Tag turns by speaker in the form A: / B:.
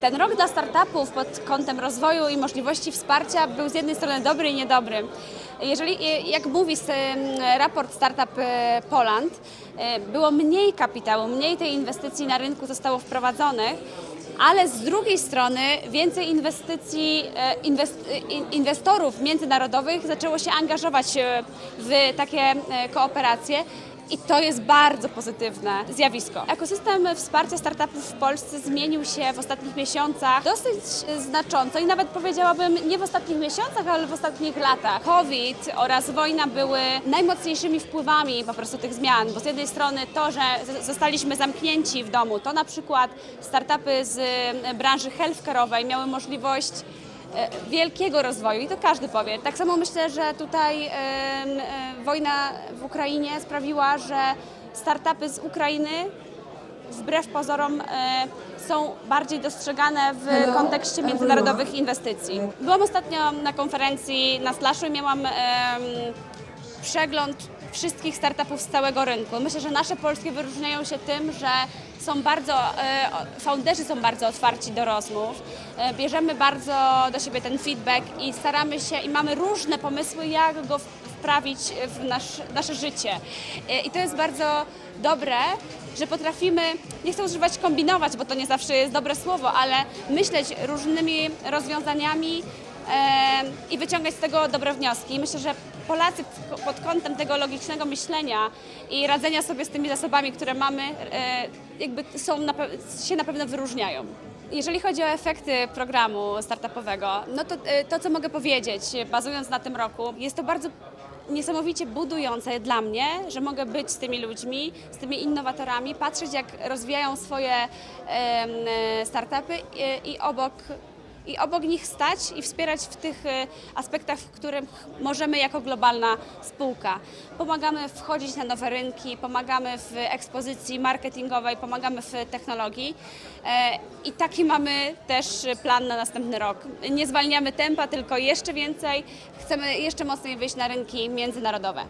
A: Ten rok dla startupów pod kątem rozwoju i możliwości wsparcia był z jednej strony dobry i niedobry. Jeżeli, jak mówi raport Startup e, Poland, e, było mniej kapitału, mniej tej inwestycji na rynku zostało wprowadzonych, ale z drugiej strony więcej inwestycji, e, inwest, e, in- inwestorów międzynarodowych zaczęło się angażować e, w takie e, kooperacje. I to jest bardzo pozytywne zjawisko. Ekosystem wsparcia startupów w Polsce zmienił się w ostatnich miesiącach dosyć znacząco i nawet powiedziałabym nie w ostatnich miesiącach, ale w ostatnich latach. COVID oraz wojna były najmocniejszymi wpływami po prostu tych zmian, bo z jednej strony to, że zostaliśmy zamknięci w domu, to na przykład startupy z branży healthcare'owej miały możliwość wielkiego rozwoju i to każdy powie. Tak samo myślę, że tutaj e, wojna w Ukrainie sprawiła, że startupy z Ukrainy wbrew pozorom e, są bardziej dostrzegane w kontekście międzynarodowych inwestycji. Byłam ostatnio na konferencji na Slashu i miałam przegląd wszystkich startupów z całego rynku. Myślę, że nasze polskie wyróżniają się tym, że są bardzo, e, founderzy są bardzo otwarci do rozmów. E, Bierzemy bardzo do siebie ten feedback i staramy się i mamy różne pomysły, jak go wprawić w nasz, nasze życie. E, I to jest bardzo dobre, że potrafimy, nie chcę używać kombinować, bo to nie zawsze jest dobre słowo, ale myśleć różnymi rozwiązaniami i wyciągać z tego dobre wnioski. Myślę, że Polacy pod kątem tego logicznego myślenia i radzenia sobie z tymi zasobami, które mamy, e, jakby są na, się na pewno wyróżniają. Jeżeli chodzi o efekty programu startupowego, no to e, to, co mogę powiedzieć, bazując na tym roku, jest to bardzo niesamowicie budujące dla mnie, że mogę być z tymi ludźmi, z tymi innowatorami, patrzeć jak rozwijają swoje e, startupy i obok i obok nich stać i wspierać w tych e, aspektach, w których możemy jako globalna spółka. Pomagamy wchodzić na nowe rynki, pomagamy w ekspozycji marketingowej, pomagamy w technologii e, i taki mamy też plan na następny rok. Nie zwalniamy tempa, tylko jeszcze więcej. Chcemy jeszcze mocniej wyjść na rynki międzynarodowe.